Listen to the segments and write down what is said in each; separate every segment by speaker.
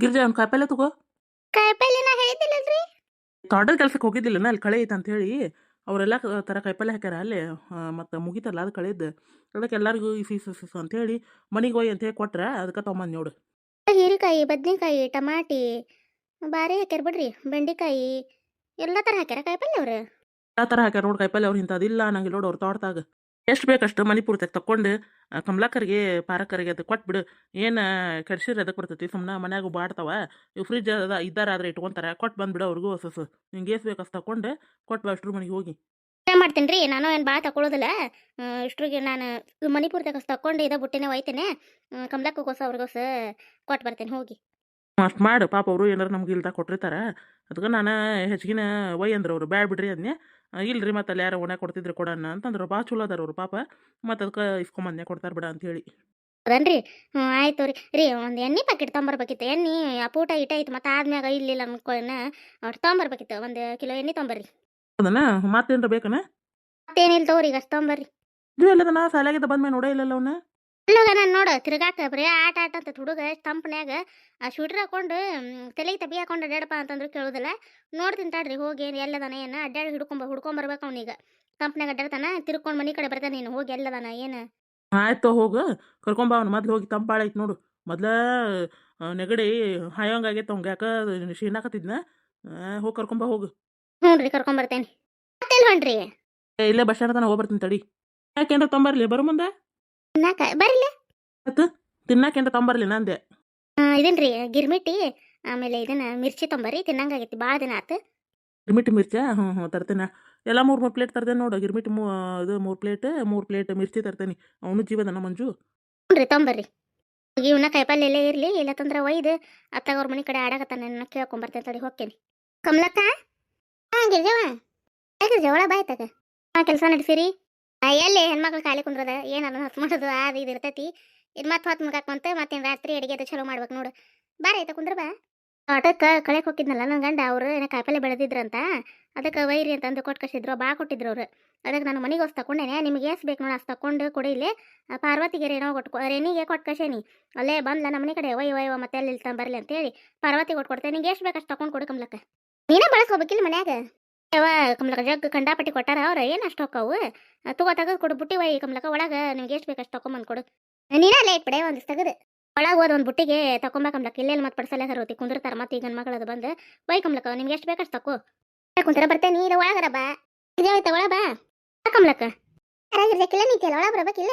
Speaker 1: ಗಿರ್ಜಾ ಅವ್ನ ಕಾಯಿಪಲ್ಲೆ ತಗೋ.
Speaker 2: ಕಾಯಿಪಲ್ಲೆ ನಾ ರೀ
Speaker 1: ತೋಟದ ಕೆಲ್ಸಕ್ಕೆ ಹೋಗಿದ್ದಿಲ್ಲನ? ಅಲ್ಲಿ ಕಳೆ ಐತೆ ಹೇಳಿ ಅವರೆಲ್ಲ ಥರ ಕಾಯಿಪಲ್ಲೆ ಹಾಕ್ಯಾರ ಅಲ್ಲಿ ಮತ್ತು ಮುಗಿತಲ್ಲ ಅದು ಕಳೆದು. ಅದಕ್ಕೆ ಎಲ್ಲರಿಗೂ ಇಸು ಇಸು ಇಸು ಅಂತ ಹೇಳಿ ಮನೆಗೆ ಹೋಯ್ ಅಂತ ಹೇಳಿ ಕೊಟ್ರೆ ಅದಕ್ಕೆ ತೊಗೊಂಬಂದು ನೋಡು.
Speaker 2: ಹೀರೆಕಾಯಿ ಬದ್ನೆಕಾಯಿ ಟಮಾಟಿ ಬಾರಿ ಹಾಕ್ಯಾರ ಬಿಡ್ರಿ ಬೆಂಡೆಕಾಯಿ ಎಲ್ಲ ಥರ ಹಾಕ್ಯಾರ ಕಾಯಿಪಲ್ಲೆ ಅವ್ರು?
Speaker 1: ಆ ಥರ ಹಾಕ್ಯಾರ ನೋಡಿ ಕಾಯಿಪಲ್ಲೆ ಅವ್ರು ಇಂಥದಿಲ್ಲ ನಂಗೆ ನೋಡು ಅವ್ರು ತೋಟದಾಗ. ಎಷ್ಟು ಬೇಕಷ್ಟು ಮನೆ ಪೂರ್ತಿ ತಕ್ಕೊಂಡು ಕಮಲಾಕರಿಗೆ ಪಾರಕರಿಗೆ ಅದು ಕೊಟ್ಬಿಡು. ಏನು ಕಡ್ಸಿರಿ ಅದಕ್ಕೆ ಬರ್ತೈತಿ ಸುಮ್ಮನೆ ಮನ್ಯಾಗ ಬಾಡ್ತಾವ. ಇವು ಫ್ರಿಜ್ ಅದ ಇದ್ದಾರಾದ್ರೆ ಇಟ್ಕೊಂತಾರೆ ಕೊಟ್ಟು ಬಂದ್ಬಿಡು ಅವ್ರಿಗೂ ಹೊಸ ನಿಂಗೆ ಬೇಕು ಬೇಕಷ್ಟು ತಗೊಂಡು ಕೊಟ್ಟು ಬಾ ಅಷ್ಟ್ರ ಮನೆಗೆ ಹೋಗಿ.
Speaker 2: ಏನು ಮಾಡ್ತೀನಿ ರೀ ನಾನು ಏನು ಭಾಳ ತಗೊಳ್ಳೋದಿಲ್ಲ ಇಷ್ಟ್ರಿಗೆ ನಾನು ಮಣಿಪುರ ತಗಸ್ ತಕೊಂಡು ಇದ ಬುಟ್ಟಿನೇ ಒಯ್ತೇನೆ. ಕಮಲಕ್ಕೋಸ ಅವ್ರಿಗೋಸ ಕೊಟ್ಟು ಬರ್ತೇನೆ ಹೋಗಿ.
Speaker 1: ಅಷ್ಟು ಮಾಡು. ಪಾಪ ಅವರು ಏನಾರು ನಮ್ಗೆ ಇಲ್ದಾಗ ಕೊಟ್ಟಿರ್ತಾರೆ. ಅದಕ್ಕೆ ನಾನು ಹೆಚ್ಚಿಗಿನ ಒಯ್ ಅಂದ್ರೆ ಅವರು. ಬ್ಯಾಡ್ ಬಿಡ್ರಿ ಅದನ್ನೇ ಇಲ್ರಿ ಮತ್ತೆ ಅಲ್ಲಿ ಯಾರೋ ಒಣ ಕೊಡ್ತಿದ್ರು ಕೊಡೋಣ ಅಂತಂದ್ರೆ. ಭಾಳ ಚಲೋ ಅದಾರ ಅವ್ರು ಪಾಪ. ಮತ್ತು ಅದಕ್ಕೆ ಇಸ್ಕೊಂಬಂದೆ ಕೊಡ್ತಾರೆ ಬಿಡ ಅಂತೇಳಿ
Speaker 2: ಹೌದನ್ರಿ ಹ್ಞೂ ಆಯ್ತು ರೀ ರೀ ಒಂದು ಎಣ್ಣೆ ಪ್ಯಾಕೆಟ್ ತೊಂಬರ್ಬೇಕಿತ್ತು ಎಣ್ಣೆ ಆ ಇಟ್ಟ ಇಟ ಐತೆ ಮತ್ತು ಆದ್ಮ್ಯಾಗ ಇಲ್ಲಿಲ್ಲ ಅನ್ಕೋನ ಅವ್ರು ತೊಂಬರ್ಬೇಕಿತ್ತು ಒಂದು ಕಿಲೋ ಎಣ್ಣೆ ತೊಂಬರ್ರಿ
Speaker 1: ಅದನ್ನ? ಮತ್ತೇನ್ರ ಬೇಕನ?
Speaker 2: ಮತ್ತೇನಿಲ್ಲ ತಗೋರಿ ಈಗ ಅಷ್ಟು ತೊಂಬರ್ರಿ
Speaker 1: ಇದು ಎಲ್ಲದನ್ನ ಸಾಲಾಗಿದ್ದ ಬಂದ್ಮೇಲೆ ನೋಡೇ ಇಲ್ಲಲ್ಲ ಅವನ್ನ
Speaker 2: ಇಲ್ಲೋಗ ನಾನು ನೋಡು ತಿರ್ಗಾಕ ಬರೀ ಆಟ ಆಟ ಅಂತ ಹುಡುಗ ತಂಪನ್ಯಾಗ ಆ ಶೂಟ್ರ್ ಹಾಕೊಂಡು ತಲೆಗೆ ತಬಿ ಹಾಕೊಂಡು ಅಡ್ಡಾಡಪ್ಪ ಅಂತಂದ್ರೆ ಕೇಳೋದಿಲ್ಲ. ನೋಡ್ತೀನಿ ತಾಡ್ರಿ ಹೋಗಿ ಏನು ಎಲ್ಲದಾನ ಏನು ಅಡ್ಡಾಡಿ ಹಿಡ್ಕೊಂಬ ಹುಡ್ಕೊಂಬರ್ಬೇಕು ಅವ್ನಿಗೆ. ತಂಪನ್ಯಾಗ ಅಡ್ಡಾಡ್ತಾನ ತಿರ್ಕೊಂಡು ಮನೆ ಕಡೆ ಬರ್ತಾನೆ ನೀನು ಹೋಗಿ ಎಲ್ಲದಾನ ಏನು?
Speaker 1: ಆಯ್ತು ಹೋಗು ಕರ್ಕೊಂಬ ಅವ್ನು ಮೊದ್ಲು ಹೋಗಿ ತಂಪಾಳ ಐತೆ ನೋಡು. ಮೊದ್ಲ ನೆಗಡಿ ಹಾಯೋಂಗ್ ಆಗೈತೆ ಅವ್ಗೆ ಯಾಕೆ ಶೀನಾಕತ್ತಿದ್ನ ಹೋಗಿ ಕರ್ಕೊಂಬ ಹೋಗು.
Speaker 2: ಹ್ಞೂ ರೀ ಕರ್ಕೊಂಬರ್ತೇನೆ ಹೊಂಟ್ರಿ?
Speaker 1: ಇಲ್ಲೇ ಬಸ್ ಸ್ಟ್ಯಾಂಡ್ ತನಕ ಹೋಗ್ಬರ್ತೀನಿ ತಡಿ. ಯಾಕೇನ್ರ ತೊಂಬರ್ಲಿ ಬರೋ ಮುಂದೆ.
Speaker 2: ತಿನ್ನಾಕ ಬರ್ರಿ.
Speaker 1: ತಿನ್ನಾಕೇನ್ರ ತೊಂಬರ್ಲಿ ನಂದೆ?
Speaker 2: ಇದನ್ರಿ ಗಿರ್ಮಿಟಿ ಆಮೇಲೆ ಇದನ್ನ ಮಿರ್ಚಿ ತೊಂಬರ್ರಿ ತಿನ್ನಂಗಾಗೈತಿ ಭಾಳ ದಿನ ಆತು.
Speaker 1: ಗಿರ್ಮಿಟ್ ಮಿರ್ಚಿ? ಹ್ಞೂ ಹ್ಞೂ ತರ್ತೇನೆ. ಎಲ್ಲ ಮೂರು ಮೂರು ಪ್ಲೇಟ್ ತರ್ತೇನೆ ನೋಡು ಗಿರ್ಮಿಟ್ ಮೂ ಇದು ಮೂರು ಪ್ಲೇಟ್ ಮೂರು ಪ್ಲೇಟ್ ಮಿರ್ಚಿ ತರ್ತೇನೆ. ಅವನು ಜೀವದನ ಮಂಜು.
Speaker 2: ಹ್ಞೂ ರೀ ತೊಂಬರ್ರಿ. ಹೋಗಿ ಇವನ್ನ ಕಾಯಿಪಲ್ಲೆ ಎಲ್ಲೇ ಇರಲಿ ಇಲ್ಲತ್ತಂದ್ರೆ ಒಯ್ದು ಅತ್ತಾಗ ಅವ್ರ ಮನೆ ಕಡೆ ಆಡಾಕತ್ತಾನ ನನ್ನ ಕೇಳ್ಕೊಂಬರ್ತೇನೆ ತಡಿ ಹೋಗ್ತೇನೆ ಕಮಲಕ್ಕ? ಹಾಂ ಗಿರ್ಜವ ಗಿರ್ಜವಳ ಬಾಯ್ತಾಗ ಹಾಂ ಕೆಲಸ ನಡೆಸಿರಿ. ಎಲ್ಲಿ ಹೆಣ್ಮಕ್ಳು ಖಾಲಿ ಕುಂದ್ರದ? ಏನು ಹೊತ್ತು ಮಾಡೋದು? ಅದು ಇದು ಇರ್ತೈತಿ. ಇದು ಮತ್ತೆ ಹೊತ್ತು ಮುಗಾಕೊಂತ ಮತ್ತೆ ರಾತ್ರಿ ಅಡಿಗೆ ಅದು ಚಲೋ ಮಾಡ್ಬೇಕು ನೋಡು. ಬಾರ ಆಯ್ತಾ ಕುಂದ್ರ ಬಾ. ಆಟಕ್ಕೆ ಕಳೆಗೆ ಹೋಗಿದ್ನಲ್ಲ ನನ್ನ ಗಂಡ ಅವರು ಏನೋ ಕಾಯಿಪಲ್ಲೆ ಬೆಳೆದಿದ್ರಂತ. ಅದಕ್ಕೆ ವೈರಿ ಅಂತಂದು ಕೊಟ್ಟು ಕಳಿಸಿದ್ರು ಬಾ ಕೊಟ್ಟಿದ್ರು ಅವ್ರು. ಅದಕ್ಕೆ ನಾನು ಮನೆಗೆ ಹೊಸ್ ತಗೊಂಡೇನೆ ನಿಮಗೆ ಎಷ್ಟು ಬೇಕು ನೋಡಿ ಅಷ್ಟು ತಗೊಂಡು ಕೊಡಿ ಇಲ್ಲಿ. ಪಾರ್ವತಿಗೆ ರೇನೋ ಕೊಟ್ಟು ರೇಣಿಗೆ ಕೊಟ್ಟು ಕಳ್ಸೇನಿ. ಅಲ್ಲೇ ಬಂದ್ಲ ನಮ್ಮ ಮನೆ ಕಡೆ ವೈ ಒಯ್ ಮತ್ತೆ ಅಲ್ಲಿ ಬರಲಿ ಅಂತೇಳಿ. ಪಾರ್ವತಿ ಕೊಟ್ಟು ಕೊಡ್ತೇನೆ ನಿಂಗೆ ಎಷ್ಟು ಬೇಕು ಅಷ್ಟು ತಗೊಂಡು ಕೊಡು ಕಮ್ಲಕ್ಕ. ನೀನೇ ಬಳಸ್ಕೋಬೇಕಿಲ್ಲ ಮನ್ಯಾಗ? ಯಾವ ಕಮಲಕ ಜಗ್ ಕಂಡಾಪಟ್ಟಿ ಕೊಟ್ಟಾರ ಅವ್ರ ಏನು ಅಷ್ಟು ಹೊಕ್ಕವು ತಗೋ ತೆಗೆದು ಕೊಡು ಬುಟ್ಟಿ ವೈ ಕಮಲಕ ಒಳಗ ನಿಮ್ಗೆ ಎಷ್ಟು ಬೇಕು ಅಷ್ಟು ತಗೊಂಬಂದು ಕೊಡು. ನೀನ ಲೇಟ್ ಪಡೆ ಒಂದು ತೆಗೆದು. ಒಳಗೆ ಹೋದ ಒಂದು ಬುಟ್ಟಿಗೆ ತಕೊಂಬ ಕಮಲಕ ಇಲ್ಲೆಲ್ಲಿ ಮತ್ತೆ ಪಡ್ಸಲ್ಲ ಸರೋತಿ ಕುಂದಿರ್ತಾರ ಮತ್ತೆ ಈಗ ಮಗಳು ಅದು ಬಂದು. ಒಯ್ ಕಮಲಕ ನಿಮ್ಗೆ ಎಷ್ಟು ಬೇಕಷ್ಟು ತಕೋ. ಕುಂತರ ಬರ್ತೇನೆ ನೀರ ಒಳಗರ ಬಾ. ಇದಾಯ್ತ ಒಳ ಬಾ. ಕಮಲಕ ಯಾರಾಗಿರ್ಬೇಕಿಲ್ಲ ನೀ ಕೆಲ ಒಳ ಬರ್ಬೇಕಿಲ್ಲ?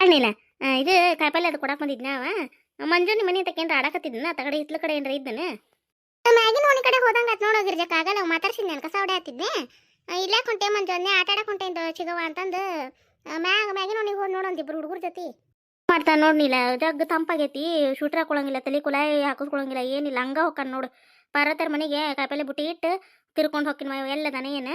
Speaker 2: ಅಣ್ಣಿಲ್ಲ ಇದು ಕಾಯಿಪಲ್ಲೆ ಅದು ಕೊಡಕ್ ಬಂದಿದ್ನ ಅವ. ಮಂಜು ನಿಮ್ಮ ಮನೆ ತಕ್ಕೇನ್ರ ಆಡಕತ್ತಿದ್ನ ತಗಡೆ ಇತ್ಲ ಕಡೆ ಏನ್ರ ಇದ್ದನ ಮ್ಯಾಗಿನ ಓಣಿ ಕಡೆ ಹೋದಂಗ ಆತ್ ನೋಡೋ ಗಿರ್ಜಕ್ಕ ಆಗಲ್ಲ ಮಾತಾಡ್ಸಿದ್ನ ನಾನು ಕಸ ಹೊಡೆ ಹತ್ತಿದ್ನೆ ಇಲ್ಲ ಕುಂಟೆ ಮಂಜು ಅಂದೆ ಆಟ ಆಡಕ್ ಹೊಂಟೆ ಅಂತ ಚಿಗವ ಅಂತಂದು. ಮ್ಯಾಗ ಮ್ಯಾಗಿನ ನೀವು ನೋಡಂತ ಇಬ್ರು ಹುಡುಗರ ಜೊತೆ. ಮಾಡ್ತಾ ನೋಡ್ನಿಲ್ಲ ಜಗ್ ತಂಪಾಗೈತಿ, ಶೂಟ್ರ್ ಹಾಕೊಳಂಗಿಲ್ಲ, ತಲೆ ಕುಲಾಯಿ ಹಾಕಿಸ್ಕೊಳಂಗಿಲ್ಲ, ಏನಿಲ್ಲ, ಹಂಗ ಹೋಗ್ಕನ್ ನೋಡು. ಪಾರ್ವತರ ಮನೆಗೆ ಕಾಯಿಪಲ್ಲೆ ಬುಟ್ಟಿ ಇಟ್ಟು ತಿರ್ಕೊಂಡು ಹೋಗಿನ ಎಲ್ಲದಾನ ಏನು.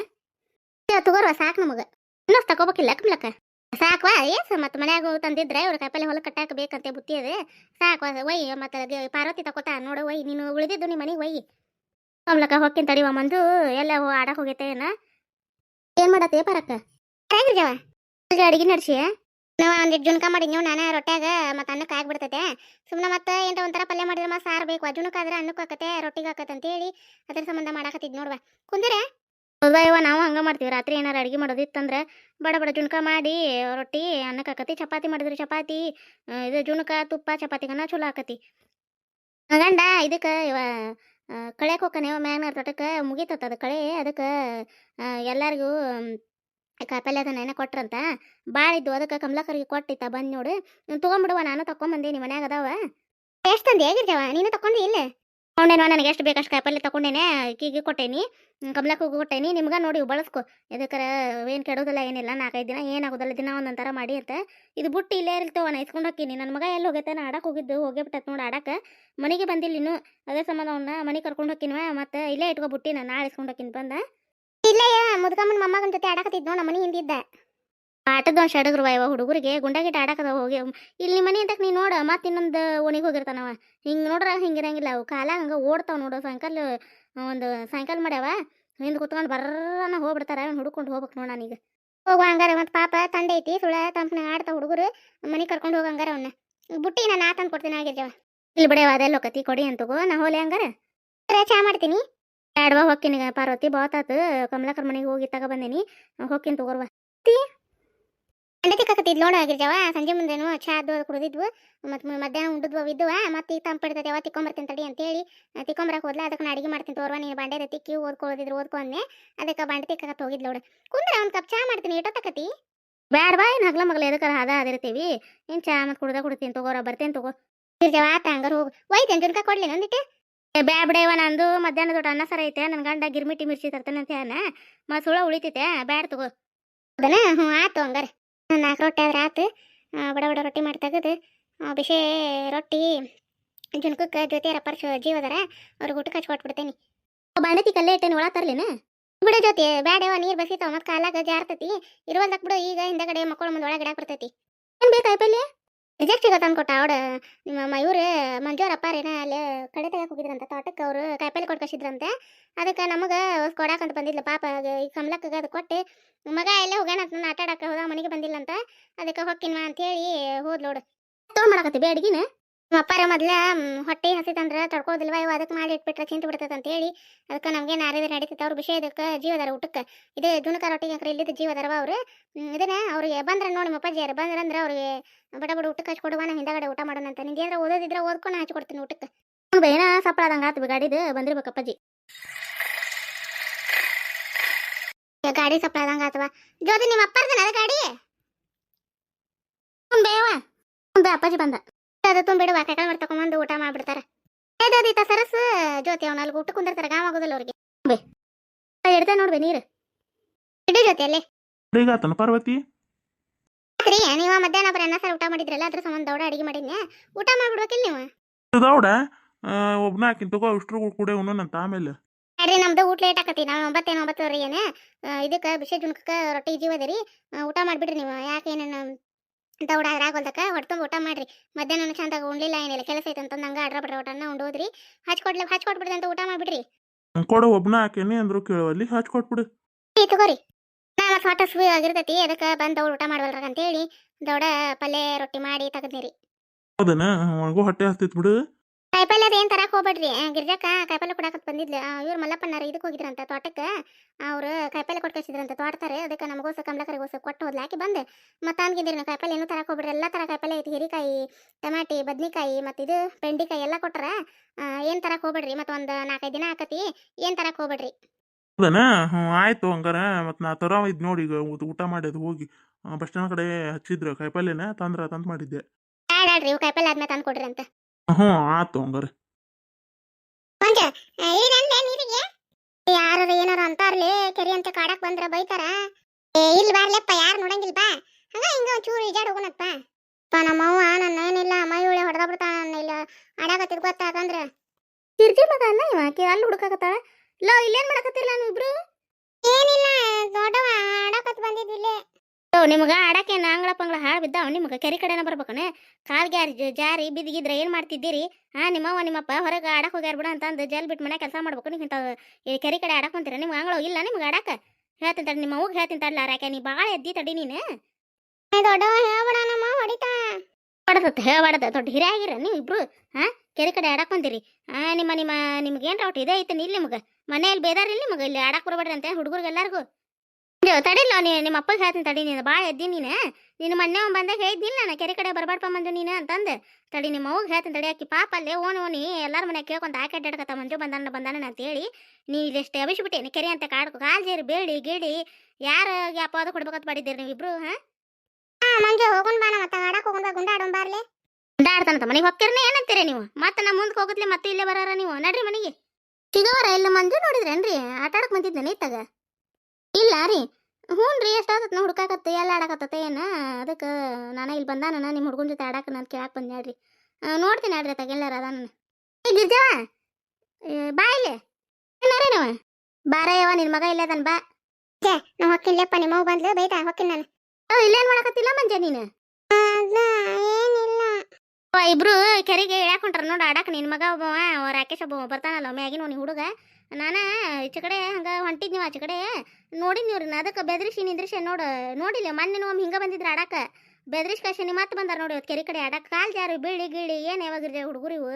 Speaker 2: ತಗೋರ್ವ, ಸಾಕು ನಮಗೆ. ಇನ್ನೊಂದು ತಗೋಬೇಕಿಲ್ಲ ಕಮ್ಲಕ್ಕ ಸಾಕ್ವಾ, ಏಸ್, ಮತ್ತೆ ಮನ್ಯಾಗ ತಂದಿದ್ರೆ ಇವ್ರ ಕಾಯಿಪಲ್ಲೆ ಹೊಲ ಕಟ್ಟಾಕ ಬೇಕಂತೆ ಬುತ್ತಿ ಅದು. ಸಾಕ್ವಾ, ಒಯ್, ಮತ್ತೆ ಪಾರ್ವತಿ ತಗೋತಾ ನೋಡು, ಒಯ್, ನೀನು ಉಳಿದಿದ್ದು ನಿಮ್ಮ ಮನೆಗೆ ಒಯ್. ಕಮ್ಲಕ್ಕ ಹೊಕ್ಕಿನ ತಡಿವ ಮಂದು ಎಲ್ಲ ಆಡಕ್ ಹೋಗೈತೆ ಏನ? ಏನ್ ಮಾಡತ್ತೆ ಪರಕ್ಕ? ಹೇಗಿರ್ಜವ ಅಡಿಗೆ ನಡ್ಸಿ, ನಾವು ಒಂದಿಟ್ಟು ಜುನ್ಕ ಮಾಡಿದ್ವಿ ನಾನು ರೊಟ್ಯಾಗ ಮತ್ತ ಅನ್ನಕ್ಕೆ ಆಗ್ಬಿಡ್ತೈತೆ. ಸುಮ್ಮನೆ ಮತ್ತೆ ಏನ್ರ ಒಂಥರ ಪಲ್ಯ ಮಾಡಿದ್ರೆ ಮತ್ತೆ ಸಾರು ಬೇಕು ಅಜುನಕ್ಕಾದ್ರೆ ಅನ್ನಕ್ಕೆ ಹಾಕತ್ತೆ ರೊಟ್ಟಿಗೆ ಅಂತ ಹೇಳಿ ಅದ್ರ ಸಂಬಂಧ ಮಾಡಾಕತ್ತಿದ್ ನೋಡ್ವಾ. ಕುಂದ್ರೆ? ಹೌದಾ ನಾವು ಹಂಗೆ ಮಾಡ್ತೀವಿ, ರಾತ್ರಿ ಏನಾರ ಅಡುಗೆ ಮಾಡೋದಿತ್ತಂದ್ರೆ ಬಡ ಬಡ ಜುಣ್ಕ ಮಾಡಿ, ರೊಟ್ಟಿ ಅನ್ನಕ್ಕೆ ಹಾಕತಿ ಚಪಾತಿ ಮಾಡಿದ್ರೆ ಚಪಾತಿ ಇದು ಜುಣ್ಕ, ತುಪ್ಪ ಚಪಾತಿಗನ್ನ ಚಲೋ ಹಾಕತಿ ಗಂಡ ಇದಕ್ಕೆ ಇವ ಕಳೆಗೆ ಹೋಗ್ತಾನೆ ಇವ ಮ್ಯಾಗ್ನ ತೋಟಕ್ಕೆ ಮುಗಿತತ್ತ ಅದು ಕಳೆ. ಅದಕ್ಕೆ ಎಲ್ಲರಿಗೂ ಕಾಯಿಪಲ್ಲೆ ಅದನ್ನ ಏನ ಕೊಟ್ರಂತ. ಭಾಳ ಇದ್ದು ಅದಕ್ಕೆ ಕಮಲಾಕರಿಗೆ ಕೊಟ್ಟಿತ್ತ ಬಂದು ನೋಡು. ನೀನು ತೊಗೊಂಬಿಡುವ, ನಾನು ತಕೊಂಬಂದಿ ನಿಮ್ಮ ಮನ್ಯಾಗ ಅದಾವ. ಎಷ್ಟು ತಂದೆ? ಹೇಗಿರ್ಜವ ನೀನು ತಕೊಂಡಿ ಇಲ್ಲ? ತಗೊಂಡೇನೋ, ನನಗೆ ಎಷ್ಟು ಬೇಕಷ್ಟು ಕಾಯಿಪಲ್ಲೆ ತಗೊಂಡೇನೆ ಕಿಗೆ ಕೊಟ್ಟೇನಿ ಕಮಲಕ್ಕೂ ಕೊಟ್ಟೇನಿ, ನಿಮ್ಗೆ ನೋಡಿ ಬಳಸ್ಕೊ. ಎದಕ್ಕರ, ಏನು ಕೆಡೋದಿಲ್ಲ, ಏನಿಲ್ಲ, ನಾಲ್ಕೈದು ದಿನ ಏನಾಗೋದಿಲ್ಲ, ದಿನ ಒಂದೊಂಥರ ಥರ ಮಾಡಿ ಅಂತ. ಇದು ಬುಟ್ಟಿ ಇಲ್ಲೇ ಇರ್ತವ ನಾ ಇಸ್ಕೊಂಡು ಹೋಗ್ತೀನಿ ನನ್ನ ಮಗ ಎಲ್ಲಿ ಹೋಗೈತೆ, ನಾ ಆಡಕ್ಕೆ ಹೋಗಿದ್ದು ಹೋಗೇ ಬಿಟ್ಟೈತೆ ನೋಡಿ ಆಡಕ್ಕೆ. ಮನೆಗೆ ಬಂದಿಲ್ಲ ಇನ್ನು. ಅದೇ ಸಂಬಂಧ ಅವನ್ನ ಮನೆಗೆ ಕರ್ಕೊಂಡು ಹೋಗ್ತೀನಿವ ಮತ್ತೆ ಇಲ್ಲೇ ಇಟ್ಕೊ ಬುಟ್ಟಿ ನಾನು ನಾಳೆ ಇಸ್ಕೊಂಡು ಹೋಗ್ತೀನಿ ಬಂದ. ಇಲ್ಲೇ, ಮುದ್ಕಮ್ಮನ ಮೊಮ್ಮಗನ ಜೊತೆ ಆಡಕತ್ತಿದ್ನೋ ನಮ್ಮ ಮನೆ ಹಿಂದಿದ್ದ. ಆಟದ ಒಂದು ಶಡಗ್ರು ಇವ ಹುಡುಗರಿಗೆ ಗುಂಡಾಗಿಟ್ಟು ಆಡಕದ ಹೋಗಿ. ಇಲ್ಲಿ ಮನೆ ಅಂತಕ್ ನೀ ನೋಡ, ಮತ್ತೆ ಇನ್ನೊಂದು ಓಣಿಗೆ ಹೋಗಿರ್ತಾನವ. ಹಿಂಗೆ ನೋಡ್ರ ಹಿಂಗಿರಂಗಿಲ್ಲ ಅವು ಕಾಲ ಹಂಗೆ ಓಡ್ತಾವ ನೋಡು. ಸಾಯಂಕಾಲ, ಒಂದು ಸಾಯಂಕಾಲ ಮಾಡ್ಯಾವ, ಹಿಂದೆ ಕುತ್ಕೊಂಡು ಬರ್ರನ ಹೋಗ್ಬಿಡ್ತಾರ, ಅವ್ನು ಹುಡ್ಕೊಂಡು ಹೋಗ್ಬೇಕು ನೋಡ ನಾನೀಗ. ಹೋಗುವ ಹಂಗಾರ, ಮತ್ತೆ ಪಾಪ ತಂಡ ಐತಿ ಸುಳ ತಂಪನ ಆಡ್ತಾವ ಹುಡುಗರು, ಮನೆಗೆ ಕರ್ಕೊಂಡು ಹೋಗಂಗಾರ ಅವನ್ನ ಬುಟ್ಟಿ ನಾನು ಆತಂದು ತಂದು ಕೊಡ್ತೀನಿ ಆಗಿರ್ಜವ ಇಲ್ಲಿ ಬಿಡವ ಅದೆಲ್ಲ ಕತಿ ಕೊಡಿ ಅಂತ ನಾ ಹೋಲೆ ಹಂಗಾರ. ಚಾ ಮಾಡ್ತೀನಿ. ಬ್ಯಾಡವಾ ಹೊಕ್ಕಿನಿ ಪಾರ್ವತಿ ಬಾತಾತು ಕಮಲಾಕರ್ ಮನೆಗೆ ಹೋಗಿ ತಗೋ ಬಂದೇನಿ ತಗೋರ್ವಾ ತಗೋರ್ವ. ಅಂಡತಿ ಕಕ್ಕತ್ತಿದ್ ನೋಡ ಆಗಿರ್ಜವ. ಸಂಜೆ ಮುಂದೆನು ಚಾ ಅದು ಕುಡಿದಿದ್ವು. ಮತ್ತು ಮಧ್ಯಾಹ್ನ ಉಂಡದ್ವು ಇದ್ದುವ. ಮತ್ತು ಈಗ ತಂಪಿಡ್ತದೆ ಯಾವ ತಿಕ್ಕೊಂಬರ್ತೀನಿ ತಡಿ ಅಂತೇಳಿ. ತಿಕ್ಕೊಂಬರಕ್ಕೆ ಹೋದ್ಲ. ಅದಕ್ಕೆ ನಾ ಅಡಿಗೆ ಮಾಡ್ತೀನಿ ತೋರ್ವ ನೀನು ಬಾಂಡೆದ ತಿಕ್ಕಿ ಓದ್ಕೊಳ್ಳೋದಿದ್ರು ಓದ್ಕೊಂಡೆ ಅದಕ್ಕೆ ಬಾಂಡೆ ತಿಕ್ಕಕತ್ತ ಹೋಗಿದ್ ನೋಡು. ಕುಂದ್ರ ಒಂದು ಕಪ್ ಚಾ ಮಾಡ್ತೀನಿ ಏಟೋ ತಕತಿ ಬ್ಯಾಡ ಬಾ ಏನು ಹಗ್ಲ ಮಗ್ಲ ಎದಕ್ಕೆ ಅದ ಅದಿರ್ತೀವಿ. ಏನು ಚಾ ಮತ್ತೆ ಕುಡ್ದ ಕುಡ್ತೀನಿ ತಗೋರ ಬರ್ತೇನೆ ತಗೋ. ಇರ್ಜವ ಆತ ಹಂಗಾರ ಹೋಗು. ಒಯ್ತೇನೆ ಜುನ್ಕ ಕೊಡ್ಲಿ ನಂದಿಟ್ಟೆ ಬ್ಯಾ ಬಿಡವ ನಂದು ಮಧ್ಯಾಹ್ನ ದೊಡ್ಡ ಅನ್ನ ಸರ ಐತೆ. ನನ್ನ ಗಂಡ ಗಿರ್ಮಿಟಿ ಮಿರ್ಚಿ ತರ್ತಾನೆ ಅಂತ ಹೇಳ ಮತ್ತು ಸುಳ ಉಳಿತೈತೆ. ಬ್ಯಾಡ ತಗೋ. ಹೌದನ ಹ್ಞೂ ಆತು ಹಂಗಾರೆ. ನಾಲ್ಕು ರೊಟ್ಟಿ ಆದ್ರೆ ಆತು. ಬಡ ಬಡ ರೊಟ್ಟಿ ಮಾಡಿ ತೆಗೆದು. ಬಿಸಿ ರೊಟ್ಟಿ ಜುನ್ಕಕ್ಕೆ ಜೊತೆ ರಪ್ಪರ್ಸ್ ಜೀವದಾರ ಅವ್ರಿಗೆ ಊಟಕ್ಕೆ ಹಚ್ಕೊಟ್ಬಿಡ್ತೇನೆ ಬಾಂಡತಿ ಕಲ್ಲೇ ಇಟ್ಟೇನೆ ಒಳ ತರ್ಲಿನ ಬಿಡ ಜೊತೆ ಬ್ಯಾಡವ ನೀರು ಬಸಿತಾವ ಮತ್ತೆ ಕಾಲಾಗ ಜಾರ್ತತಿ ಇರುವಲ್ದಕ್ಕೆ ಬಿಡು, ಈಗ ಹಿಂದಗಡೆ ಮಕ್ಕಳು ಮುಂದೆ ಒಳಗಡೆ ಬರ್ತೈತಿ ಏನು ಬೇಕಾಯ್ ರಿಜೆಕ್ಟ್ ಸಿಗತ್ತ ಅನ್ಕೊಟ್ಟ ಅವಡ ನಿಮ್ಮ ಮಯೂರು ಮಂಜೂರ್ ಅಪ್ಪಾರೇನ ಅಲ್ಲಿ ಕಡೆ ತೆಗಕ್ಕೆ ಹೋಗಿದ್ರಂತ ತೋಟಕ್ಕೆ ಅವರು ಕಾಯಿಪಲ್ಲೆ ಕೊಟ್ಟು ಕಳಿಸಿದ್ರಂತೆ. ಅದಕ್ಕೆ ನಮಗೆ ಕೊಡಾಕಂತ ಬಂದಿದ್ಲು ಪಾಪ ಈ ಕಮಲಕ್ಕೆ ಅದು ಕೊಟ್ಟು, ಮಗ ಎಲ್ಲೇ ಹೋಗ್ಯಾನ ಅಂತ ಆಟ ಆಡಕ್ಕೆ ಹೋದ ಮನೆಗೆ ಬಂದಿಲ್ಲ ಅಂತ ಅದಕ್ಕೆ ಹೊಕ್ಕಿನ್ವ ಅಂತೇಳಿ ಹೋದ್ ನೋಡು. ತೊಗೊಂಡ್ ಮಾಡಕತ್ತಿ ಬೇ ನಮ್ಮ ಅಪ್ಪಾರ ಮೊದ್ಲ ಹೊಟ್ಟೆ ಹಸಿತಂದ್ರೆ ತಡ್ಕೋದಿಲ್ವ ಇವ ಅದಕ್ಕೆ ಮಾಡಿ ಇಟ್ಬಿಟ್ರೆ ಚಿಂತೆ ಅಂತ ಹೇಳಿ. ಅದಕ್ಕೆ ನಮಗೆ ನಾರಿದ್ರೆ ನಡೀತೈತೆ ಅವ್ರ ವಿಷಯ ಇದಕ್ಕೆ ಜೀವದಾರ ಊಟಕ್ಕೆ. ಇದು ಜುಣಕ ರೊಟ್ಟಿಗೆ ಅಂಕರ ಇಲ್ಲಿದ್ದು ಜೀವದಾರವ ಅವರು. ಇದನ್ನ ಅವ್ರಿಗೆ ಬಂದ್ರೆ ನೋಡಿ ನಮ್ಮ ಅಪ್ಪಾಜಿಯಾರು ಬಂದ್ರಂದ್ರೆ ಅವ್ರಿಗೆ ಬಡ ಬಡ ಊಟಕ್ಕೆ ಹಚ್ಕೊಡುವ ನಾ ಹಿಂದಗಡೆ ಊಟ ಮಾಡೋಣ ಅಂತ. ನಿಂದೇಂದ್ರ ಓದೋದಿದ್ರೆ ಓದ್ಕೊಂಡು ಹಚ್ಕೊಡ್ತೀನಿ ಊಟಕ್ಕೆ. ಬೇನ ಸಪ್ಪಳದಂಗೆ ಆತು ಗಾಡಿದು ಬಂದಿರ್ಬೇಕು ಅಪ್ಪಾಜಿ. ಏ, ಗಾಡಿ ಸಪ್ಪಳದಂಗೆ ಆತವ. ಜ್ಯೋತಿ ನಿಮ್ಮ ಅಪ್ಪರ್ದನ ಅದ ಗಾಡಿ? ಬೇವ. ಅಪ್ಪಾಜಿ ಬಂದ. ಅದು ತುಂಬಿಡುವ ಊಟ ಮಾಡಿ ತಗೊಂಬಂದು ಊಟ ಮಾಡ್ಬಿಡ್ತಾರ. ಏದೀತ ಸರಸ್? ಜ್ಯೋತಿ ಅವ್ನ ಅಲ್ಲಿ ಊಟ ಕುಂದಿರ್ತಾರ ಗಾಮ ಆಗೋದಿಲ್ಲ ಅವ್ರಿಗೆ. ಬೇ. ಇಡ್ತೇನೆ ನೋಡ್ಬೆ ನೀರು. ಇಡು ಜ್ಯೋತಿ ಅಲ್ಲೇ.
Speaker 1: ಈಗಾತನ ಪಾರ್ವತಿ?
Speaker 2: ರೀ ನೀವು ಮಧ್ಯಾಹ್ನ ಬರ ಅನ್ನ ಸರ್ ಊಟ ಮಾಡಿದ್ರಲ್ಲ ಅದ್ರ ಸಂಬಂಧ ದೌಡ ಅಡಿಗೆ ಮಾಡಿದ್ನೆ ಊಟ ಮಾಡ್ಬಿಡ್ಬೇಕಿಲ್ಲ ನೀವು?
Speaker 1: ದೌಡ? ಒಬ್ನ ಹಾಕಿನ ತಗೋ ಅಷ್ಟ್ರು ಕೂಡ ಉಣ್ಣನಂತ ಆಮೇಲೆ.
Speaker 2: ಅಡ್ರಿ ನಮ್ದು ಊಟ ಲೇಟ್ ಆಕತಿ ನಾವು ಒಂಬತ್ತೇನು ಒಂಬತ್ತುವರೆ ಏನು? ಇದಕ್ಕೆ ಬಿಸಿ ಜುಣ್ಕಕ್ಕೆ ರೊಟ್ಟಿ ಜೀವದರಿ ಊಟ ಮಾಡಿಬಿಡ್ರಿ ನೀವು ಯಾಕೆ ಏನೇನು ದೌಡ ಆದ್ರೆ ಆಗೋಲ್ದಕ್ಕ ಹೊಟ್ಟೆ ಊಟ ಮಾಡ್ರಿ. ಮಧ್ಯಾಹ್ನ ಚಂದಾಗ ಉಣ್ಲಿಲ್ಲ ಏನಿಲ್ಲ ಕೆಲಸ ಐತೆ ಅಂತ ನಂಗೆ ಅಡ್ರ ಬಡ್ರ ಊಟನ ಉಂಡೋದ್ರಿ. ಹಚ್ಕೊಡ್ಲಿ ಹಚ್ಕೊಟ್ಬಿಡ್ರಿ ಅಂತ ಊಟ ಮಾಡ್ಬಿಡ್ರಿ.
Speaker 1: ಕೊಡು ಒಬ್ನ ಹಾಕೇನಿ ಅಂದ್ರು ಕೇಳುವಲ್ಲಿ ಹಚ್ಕೊಟ್ಬಿಡು.
Speaker 2: ಏ ತಗೋರಿ. ನಾ ಮತ್ತೆ ಹೊಟ್ಟೆ ಸುವಿ ಆಗಿರ್ತೈತಿ ಅದಕ್ಕೆ ಬಂದು ದೌಡ್ ಊಟ ಮಾಡ್ವಲ್ರ ಅಂತೇಳಿ ದೌಡ ಪಲ್ಯ ರೊಟ್ಟಿ ಮಾಡಿ ತೆಗದ್ನಿರಿ
Speaker 1: ಹೌದನ? ಒಣಗು ಹೊಟ್ಟೆ ಹಸ್ತಿತ್ ಬಿಡು
Speaker 2: ಕಾಯಿಪಲ್ಲೆ ಅದೇನು ತರಕ್ ಹೋಗ್ಬೇಡ್ರಿ. ಗಿರ್ಜಾಕ ಗಿರ್ಜಕ್ಕ ಕಾಯಿಪಲ್ಲೆ ಕೊಡಾಕತ್ ಬಂದಿದ್ಲು. ಇವ್ರು ಮಲ್ಲಪ್ಪನಾರ ಇದಕ್ಕೆ ಹೋಗಿದ್ರಂತ ತೋಟಕ್ಕೆ. ಅವ್ರು ಕಾಯಿಪಲ್ಲೆ ಕೊಟ್ಟು ಕಳ್ಸಿದ್ರಂತ ತೋಟತಾರೆ ಅದಕ್ಕೆ ನಮಗೋಸ ಕಮಲಕರಿಗೋಸ ಕೊಟ್ಟು ಹೋದ್ಲು. ಹಾಕಿ ಬಂದೆ. ಮತ್ತೆ ಅಂದ್ಗಿದ್ರಿ ನಾವು ಕಾಯಿಪಲ್ಲೆ ಏನೂ ತರಕ್ ಹೋಗ್ಬಿಡ್ರಿ. ಎಲ್ಲ ತರ ಕಾಯಿಪಲ್ಲೆ ಐತಿ. ಹಿರಿಕಾಯಿ ಟಮಾಟಿ ಬದ್ನಿಕಾಯಿ ಮತ್ತು ಇದು ಬೆಂಡಿಕಾಯಿ ಎಲ್ಲ ಕೊಟ್ರ ಏನು ತರಕ್ ಹೋಗ್ಬೇಡ್ರಿ. ಮತ್ತು ಒಂದು ನಾಲ್ಕೈದು ದಿನ ಆಕತಿ. ಏನು ತರಕ್ ಹೋಗ್ಬೇಡ್ರಿ.
Speaker 1: ಹೌದನ? ಹ್ಞೂ ಆಯಿತು ಹಂಗಾರ. ಮತ್ತು ನಾ ತರೋ ಇದ್ ನೋಡಿ ಈಗ ಊಟ- ಊಟ ಮಾಡೋದು ಹೋಗಿ. ಬಸ್ ಸ್ಟ್ಯಾಂಡ್ ಕಡೆ ಹಚ್ಚಿದ್ರು ಕಾಯಿಪಲ್ಲೆನ ತಂದ್ರ ತಂದು ಮಾಡಿದ್ದೆ.
Speaker 2: ಬ್ಯಾಡ್ರಿ. ಇವು ಕಾಯಿಪಲ್ಲೆ ಆದ್ಮೇಲೆ ತಂದು ಕೊಡ್ರಿ ಅಂತ.
Speaker 1: ಹ್ಞೂ ಆತು ಹಂಗಾರೆ.
Speaker 2: ಮಂಜ ಏನಂದೆ ನೀರಿಗೆ? ಯಾರು ಏನಾರ ಅಂತಾರ್ಲಿ ಕೆರಿ ಅಂತ ಕಾಡಕ್ ಬಂದ್ರ ಬೈತಾರ. ಏ ಇಲ್ಲಿ ಬಾರ್ಲೆಪ್ಪ ಯಾರು ನೋಡಂಗಿಲ್ಲ ಬಾ. ಹಂಗ ಹಿಂಗ ಒಂಚೂರು ಈಜಾಡ್ ಹೋಗೋಣಪ್ಪ ಪ ನಮ್ಮವ್ವ ನನ್ನ ಏನಿಲ್ಲ ಮೈಯುಳೆ ಹೊಡೆದ ಬಿಡ್ತಾಳ ನನ್ನ ಇಲ್ಲ ಆಡಾಕತ್ತಿದ್ ಗೊತ್ತಾತಂದ್ರ ತಿರ್ತಿ ಮಗ ಅನ್ನ ಇವ ಆಕೆ ಅಲ್ಲಿ ಹುಡುಕಾಕತ್ತಾಳ. ಲೋ ಇಲ್ಲೇನ್ ಮಾಡಕತ್ತಿಲ್ಲ ನೀವು ಇಬ್ರು ಏನಿಲ್ಲ ದೊಡ್ಡವ ಆಡಾಕತ್ ಬಂದಿದ್ವಿಲ್ಲೇ ಓ ನಿಮಗ ಆಡಕ್ಕೆ ನಾಂಗಳ ಪಂಗಳ ಹಾಳು ಬಿದ್ದಾವ ನಿಮಗ ಕೆರೆ ಕಡೆನ ಬರ್ಬೇಕನೆ? ಕಾಲ್ ಗ್ಯಾರಿ ಜಾರಿ ಬಿದ್ದಿಗಿದ್ರೆ ಏನು ಮಾಡ್ತಿದ್ದೀರಿ? ಹಾಂ ನಿಮ್ಮವ್ವ ನಿಮ್ಮಪ್ಪ ಹೊರಗೆ ಆಡಕ್ ಹೋಗ್ಯಾರ ಬಿಡ ಅಂತಂದು ಜಲ್ ಬಿಟ್ಟು ಮನೆ ಕೆಲಸ ಮಾಡ್ಬೇಕು ನೀವು ಇಂಥ ಕೆರೆ ಕಡೆ ಆಡಕ್ಕೆ ಹೊಂತೀರ ನಿಮ್ಗೆ ಅಂಗಳ ಇಲ್ಲ ನಿಮ್ಗೆ ಆಡಕ? ಹೇಳ್ತೀನಿ ತಡಿ ನಿಮ್ಮ ಅವ್ಗೆ ಹೇಳ್ತೀನಿ ತಡ್ಲ ಯಾಕೆ ನೀ ಭಾಳ ಎದ್ದಿ ತಡಿ ನೀನು. ದೊಡ್ಡವ ಹೇಳ್ಬೇಡ ನಮ್ಮ ಹೊಡಿತಾ. ಹೊಡೆದತ್ತ ಹೇಳ್ಬಾರ್ದ ದೊಡ್ಡ ಹಿರಿಯ ಆಗಿರ ನೀವು ಇಬ್ರು ಹಾ ಕೆರೆ ಕಡೆ ಆಡಕ್ಕೆ ಬಂದಿರಿ ಆ ನಿಮ್ಮ ನಿಮ್ಮ ನಿಮ್ಗೆ ಏನು ರೌಟ್ ಇದೇ ಐತೆ ಇಲ್ಲಿ ನಿಮ್ಗೆ. ಮನೆಯಲ್ಲಿ ಬೇದಾರಿಲ್ಲ ನಿಮಗೆ ಇಲ್ಲಿ ಆಡಕ್ಕೆ ಬರಬೇಡ್ರಿ ಅಂತ ಹುಡುಗರಿಗೆ ಎಲ್ಲರಿಗೂ. ತಡಿಲ್ಲ ನೀ ನಿಮ್ಮ ಅಪ್ಪಗೆ ಹೇಳ್ತೀನಿ ತಡಿ ನೀನು. ಭಾಳ ಎದ್ದಿ ನೀನು. ನಿನ್ನ ಮೊನ್ನೆ ಅವ್ನು ಬಂದಾಗ ಹೇಳಿದ್ದಿಲ್ಲ ನಾನು. ಕೆರೆ ಕಡೆ ಬರಬಾರ್ಪ ಮಂಜು ನೀನು ಅಂತಂದು. ತಡಿ ನಿಮ್ಮ ಅವ್ಗೆ ಹೇಳ್ತೀನಿ ತಡಿ. ಆಕಿ ಪಾಪ ಅಲ್ಲೇ ಓನ್ ಓನಿ. ಎಲ್ಲರ ಮನೆ ಕೇಳ್ಕೊಂತ ಆಕೆ ಅಡ್ಡಾಡ್ಕತ್ತ ಮಂಜು ಬಂದಾನ ಬಂದಾನ ಅಂತ ಹೇಳಿ ನೀ ಇಲ್ಲೆಷ್ಟು ಅಭಿಸ್ಬಿಟ್ಟೆ ಕೆರೆ ಅಂತ ಕಾಡ್ ಕಾಲ್ ಜೇರಿ ಬೇಡಿ ಗಿಡಿ ಯಾರ ಅಪವಾದ ಕೊಡ್ಬೇಕಂತ ಮಾಡಿದ್ದೀರಿ ನೀವು ಇಬ್ರು ಹಾ? ಮಂಜು ಹೋಗೋಣ ಬಾ ಮತ್ತೆ. ಆಡಕ್ ಹೋಗೋಣ ಬಾ ಗುಂಡಾಡೋಣ ಬಾರ್ಲೆ ಗುಂಡಾಡ್ತಾನಂತ ಮನೆಗೆ ಹೋಗ್ತಿರ್ನೆ ಏನಂತೀರಿ ನೀವು? ಮತ್ತೆ ನಮ್ಮ ಮುಂದಕ್ಕೆ ಹೋಗತ್ಲೆ ಮತ್ತೆ ಇಲ್ಲೇ ಬರಾರ ನೀವು? ನಡ್ರಿ ಮನೆಗೆ. ಸಿಗೋರ ಇಲ್ಲ ಮಂಜು ನೋಡಿದ್ರೇನ್ರಿ? ಆಟ ಆಡಕ್ ಬಂದಿದ್ದೆ ನೀತಾಗ? ಇಲ್ಲ ರೀ. ಹ್ಞೂ ರೀ ಎಷ್ಟಾಗತ್ತೆ ನಾ ಹುಡುಕಾಕತ್ತೆ ಎಲ್ಲ ಆಡಕತ್ತತೆ ಏನ? ಅದಕ್ಕೆ ನಾನು ಇಲ್ಲಿ ಬಂದಾನ ನಿಮ್ಮ ಹುಡುಗನ ಜೊತೆ ಆಡಕ್ಕೆ ನಾನು ಕೇಳಕ್ಕೆ ಬಂದೆ ಹೇಳ್ರಿ ನೋಡ್ತೀನಿ ಹೇಳ್ರಿ ತಗೆಲ್ಲಾರ ನಾನು. ಏ ಗಿರ್ಜವ ಬಾ ಇಲ್ಲಿ. ಏನಾರ ನೀವು. ಬಾರಯ್ಯವ ನಿನ್ನ ಮಗ ಇಲ್ಲೇ ಅದನ್ ಬಾ. ಜೇ ನಾ ಹೊಕ್ಕಿಲ್ಲಪ್ಪ ನಿಮ್ಮ ಮಗ ಬಂದ್ಲು ಬೈತಾ ಹೊಕ್ಕಿನ ನಾನು. ಓ ಇಲ್ಲೇನು ಮಾಡಕತ್ತಿಲ್ಲ ಮಂಜ ನೀನು? ಏನಿಲ್ಲ. ಇಬ್ರು ಕೆರೆಗೆ ಇಳ್ಯಾಕೊಂಡ್ರ ನೋಡು ಆಡಾಕ ನಿನ್ನ ಮಗ ಒಬ್ಬವ ಅವ ರಾಕೇಶ್ ಒಬ್ಬ ಬರ್ತಾನಲ್ಲ ಮ್ಯಾಗಿನ ಅವ್ನಿಗೆ ಹುಡುಗ. ನಾನು ಈಚೆ ಕಡೆ ಹಂಗೆ ಹೊಂಟಿದ್ ನೀವು ಆಚೆ ಕಡೆ. ನೋಡಿದ್ ನೀವ್ರಿ ಅದಕ್ಕೆ ಬೆದ್ರಿಸಿ ನಿಂದ್ರಿಸಿ ನೋಡು, ನೋಡಿಲ್ಲ ಮೊನ್ನೆ ಒಮ್ಮೆ ಹಿಂಗೆ ಬಂದಿದ್ರು ಆಡಕ್ಕೆ ಬೆದ್ರಿಸ್ ನಿಮ್ಮ ಮತ್ತೆ ಬಂದಾರ ನೋಡಿ ಇವತ್ತು ಕೆರೆ ಕಡೆ ಆಡಕ್ಕೆ ಕಾಲ್ ಜಾರು ಬೀಳಿ ಗೀಳಿ ಏನು ಯಾವಾಗಿರ್ರಿ ಹುಡುಗರು ಇವು.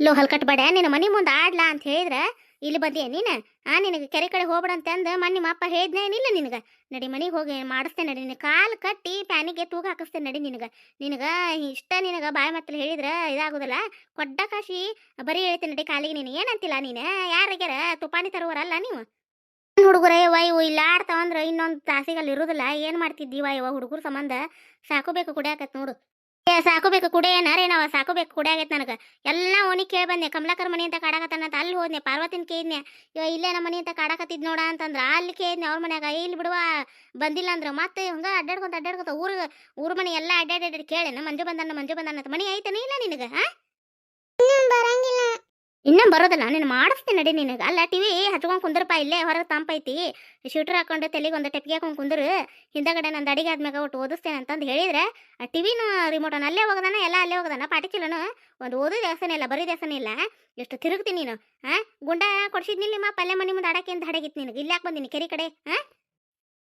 Speaker 2: ಲೋ ಹಲ್ಕಟ್ಬೇಡ ನಿನ್ನ ಮನೆ ಮುಂದೆ ಆಡ್ಲಾ ಅಂತ ಹೇಳಿದ್ರೆ. ಇಲ್ಲಿ ಬಂದಿಯ ನೀನ? ಆ, ನಿನಗೆ ಕೆರೆ ಕಡೆ ಹೋಗ್ಬೇಡ ಅಂತಂದು ನಿಮ್ಮ ಅಪ್ಪ ಹೇಳಿದ್ನೇನಿಲ್ಲ ನಿನಗೆ? ನಡಿ ಮನೆಗೆ ಹೋಗಿ ಮಾಡಿಸ್ತೇನೆ ನಡಿ, ನಿನ್ನ ಕಾಲು ಕಟ್ಟಿ ಪ್ಯಾನಿಗೆ ತೂಗ ಹಾಕಿಸ್ತೇನೆ ನಡಿ ನಿನಗೆ. ನಿನಗೆ ಇಷ್ಟ ನಿನಗೆ ಬಾಯಿ ಮತ್ತಲ್ಲಿ ಹೇಳಿದ್ರೆ ಇದಾಗೋದಿಲ್ಲ? ಕೊಡ್ಡ ಕಾಶಿ, ಬರೀ ಹೇಳ್ತೇನೆ ನಡಿ ಕಾಲಿಗೆ ನೀನು. ಏನಂತಿಲ್ಲ ನೀನು? ಯಾರಿಗ್ಯಾರ ತುಪಾನಿ ತರುವರಲ್ಲ ನೀವು? ಹುಡುಗರೇ ವೈ ಇವು ಇಲ್ಲ ಆಡ್ತಾವಂದ್ರೆ ಇನ್ನೊಂದು ತಾಸಿಗಲ್ಲಿ ಇರೋದಿಲ್ಲ. ಏನು ಮಾಡ್ತಿದ್ದೀವ ಇವ ಹುಡುಗರು ಸಂಬಂಧ? ಸಾಕೋಬೇಕು ಕುಡಿಯಾಕತ್ ನೋಡು. ಸಾಕೋಬೇಕು ಏನಾರೇ ನಾವು, ಸಾಕೋಬೇಕು ಕುಡಿಯಾಗೈತೆ ನನಗೆ. ಎಲ್ಲ ಓನಿ ಕೇಳಿ ಬಂದೆ, ಕಮಲಾಕರ್ ಮನೆ ಅಂತ ಕಾಡಕತ್ತಾನ ಅಂತ ಅಲ್ಲಿ ಹೋದ್ನೆ, ಪಾರ್ವತಿನ ಕೇಳಿದ್ನೆ. ಇವ ಇಲ್ಲೇ ನಮ್ಮ ಮನೆ ಅಂತ ಕಾಡಕತ್ತಿದ್ ನೋಡ ಅಂತಂದ್ರ ಅಲ್ಲಿ ಕೇಳಿದ್ನೆ, ಅವ್ರ ಮನ್ಯಾಗ ಇಲ್ಲಿ ಬಿಡುವ, ಬಂದಿಲ್ಲ ಅಂದ್ರೆ. ಮತ್ತೆ ಹಂಗ ಅಡ್ಡಾಡ್ಕೊಂತ ಅಡ್ಡಾಡ್ಕೊಂತ ಊರ, ಊರು ಮನೆ ಎಲ್ಲ ಅಡ್ಡಾಡಿ ಕೇಳೇನ ಮಂಜು ಬಂದಾನ ಮಂಜು ಬಂದಾನ ಅಂತ. ಮನೆ ಐತನ ಇಲ್ಲ ನಿನಗೆ ಬರಂಗಿಲ್ಲ ಇನ್ನ ಬರೋದಿಲ್ಲ, ನೀನು ಮಾಡಿಸ್ತೀನಿ ನಡಿ ನಿನಗೆ. ಅಲ್ಲ, ಟಿವಿ ಹಚ್ಕೊಂಡು ಕುಂದ್ರಪ್ಪ ಇಲ್ಲೇ, ಹೊರಗೆ ತಂಪೈತಿ ಶೂಟರ್ ಹಾಕೊಂಡು ತಲೆಗೆ ಒಂದು ಟೆಪ್ಗೆ ಹಾಕೊಂಡು ಕುಂದ್ರು. ಹಿಂದಗಡೆ ನಂದು ಅಡಿಗೆ ಆದ್ಮ್ಯಾಗ ಒಟ್ಟು ಓದಿಸ್ತೇನೆ ಅಂತಂದು ಹೇಳಿದ್ರೆ, ಆ ಟಿವಿನೂ ರಿಮೋಟ್ ಅಲ್ಲೇ ಹೋಗದಾನ, ಎಲ್ಲ ಅಲ್ಲೇ ಹೋಗದಾನ. ಪಾಟಿ ಚಲೋನು ಒಂದು ಓದೋ ದೇವಸ್ಥಾನ ಇಲ್ಲ, ಬರೀ ದೇವಸ್ಥಾನ ಇಲ್ಲ. ಎಷ್ಟು ತಿರುಗ್ತೀನಿ ನೀನು ಹಾಂ ಗುಂಡ ಕೊಡ್ಸಿದ್ನಿಲ್ಲ ಪಲ್ಲೆ ಮನೆ ಮುಂದೆ ಆಡಕ್ಕೆ ಅಂತ ಹಡಗಿತ್ತು ನಿನಗೆ. ಇಲ್ಲಿ ಯಾಕೆ ಬಂದಿನಿ, ಕೆರೆ ಕಡೆ ಹಾಂ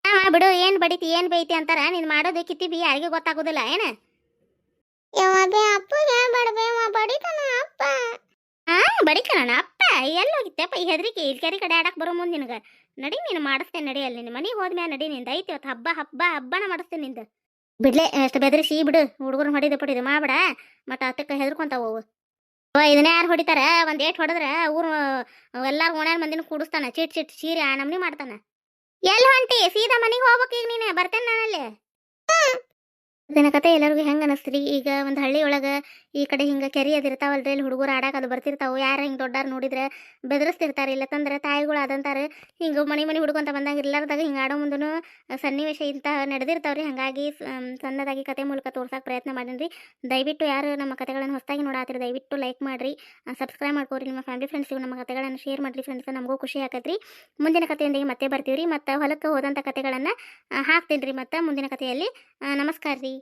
Speaker 2: ಹಾಂ ಬಿಡು, ಏನು ಬಡಿತಿ, ಏನು ಬೈತಿ ಅಂತಾರ, ನೀನು ಮಾಡೋದು ಕಿತ್ತಿ ಬಿ ಯಾರಿಗೆ ಗೊತ್ತಾಗೋದಿಲ್ಲ, ಏನು? ಯಾವಾಗ ಅಪ್ಪ ಬಡಿತಾನ ಅಪ್ಪ. ಹಾ ಬಡಿತಾನ ಅಪ್ಪ ಎಲ್ಲಿ ಹೋಗಿತ್ತಪ್ಪ ಈ ಹೆದರಿಕೆ ಇಲ್ಲಿ ಕೆರೆ ಕಡೆ ಆಡಕ್ಕೆ ಬರೋ ಮುಂದೆ ನಿನಗೆ. ನಡಿ, ನೀನು ಮಾಡಿಸ್ತೇನೆ, ನಡಿ ಅಲ್ಲಿ. ನಿನ್ನ ಮನೆಗೆ ಹೋದ್ಮ್ಯಾ ನಡಿ ನಿಂದ. ಐತಿ ಇವತ್ತು ಹಬ್ಬ ಹಬ್ಬ, ಹಬ್ಬನ ಮಾಡಿಸ್ತೇನೆ ನಿಂದ. ಬಿಡ್ಲೆ, ಅಷ್ಟು ಬೆದರಿಸಿ ಬಿಡು. ಹುಡುಗರು ಹೊಡಿದ ಪಡಿದು ಮಾಡ್ಬೇಡ. ಮತ್ತೆ ಅದಕ್ಕೆ ಹೆದರ್ಕೊಂತಾವು ಅವು. ಅವ ಇದನ್ನ ಯಾರು ಹೊಡಿತಾರ? ಒಂದು ಏಟ್ ಹೊಡೆದ್ರೆ ಊರು, ಎಲ್ಲಾರು ಓಣ್ಯಾನ ಮಂದಿನ ಕೂಡಿಸ್ತಾನ. ಚಿಟ್ ಚಿಟ್, ಸೀರೆ, ಆ ನಮ್ನಿ ಮಾಡ್ತಾನ. ಎಲ್ಲಿ ಹೊಂಟಿ? ಸೀದಾ ಮನೆಗೆ ಹೋಗ್ಬೇಕು ಈಗ ನೀನು. ಬರ್ತೇನೆ ನಾನಲ್ಲಿ ದಿನ ಕತೆ ಎಲ್ಲರಿಗೂ ಹೆಂಗೆ ಅನಸ್ತ್ರಿ ಈಗ ಒಂದು ಹಳ್ಳಿ ಒಳಗೆ ಈ ಕಡೆ ಹಿಂಗೆ ಕೆರೆ ಅದಿರ್ತಾವಲ್ರಿ ಇಲ್ಲಿ ಹುಡುಗರು ಆಡಕ್ಕೆ ಅದು ಬರ್ತಿರ್ತಾವೆ. ಯಾರು ಹಿಂಗೆ ದೊಡ್ಡಾರು ನೋಡಿದ್ರೆ ಬೆದರಿಸ್ತಿರ್ತಾರೆ ಇಲ್ಲ ತಂದ್ರೆ ತಾಯಿಗಳು ಅದಂತಾರೆ ಹಿಂಗೆ ಮನೆ ಮನೆ ಹುಡುಗಂತ ಬಂದಾಗ ಇರ್ಲಾರ್ದಾಗ ಹಿಂಗೆ ಆಡೋ ಮುಂದೂ ಸನ್ನಿವೇಶ ಇಂಥ ನಡೆದಿರ್ತಾವ್ರಿ. ಹಾಗಾಗಿ ಸಣ್ಣದಾಗಿ ಕತೆ ಮೂಲಕ ತೋರ್ಸಾಕ ಪ್ರಯತ್ನ ಮಾಡೀನಿ ದಯವಿಟ್ಟು ಯಾರು ನಮ್ಮ ಕತೆಗಳನ್ನು ಹೊಸದಾಗಿ ನೋಡಾತ್ರಿ, ದಯವಿಟ್ಟು ಲೈಕ್ ಮಾಡ್ರಿ ಸಬ್ಸ್ಕ್ರೈಬ್ ಮಾಡ್ಕೋರಿ. ನಿಮ್ಮ ಫ್ಯಾಮಿಲಿ ಫ್ರೆಂಡ್ಸಿಗೂ ನಮ್ಮ ಕತೆಗಳನ್ನು ಶೇರ್ ಮಾಡಿರಿ ಫ್ರೆಂಡ್ಸ್, ನಮಗೂ ಖುಷಿ ಆಕತ್ರಿ. ಮುಂದಿನ ಕಥೆಯೊಂದಿಗೆ ಮತ್ತೆ ಬರ್ತೀವಿ ರೀ ಮತ್ತು ಹೊಲಕ್ಕೆ ಹೋದಂಥ ಕತೆಗಳನ್ನು ಹಾಕ್ತೀನಿ ರೀ ಮತ್ತು ಮುಂದಿನ ಕಥೆಯಲ್ಲಿ. ನಮಸ್ಕಾರ ರೀ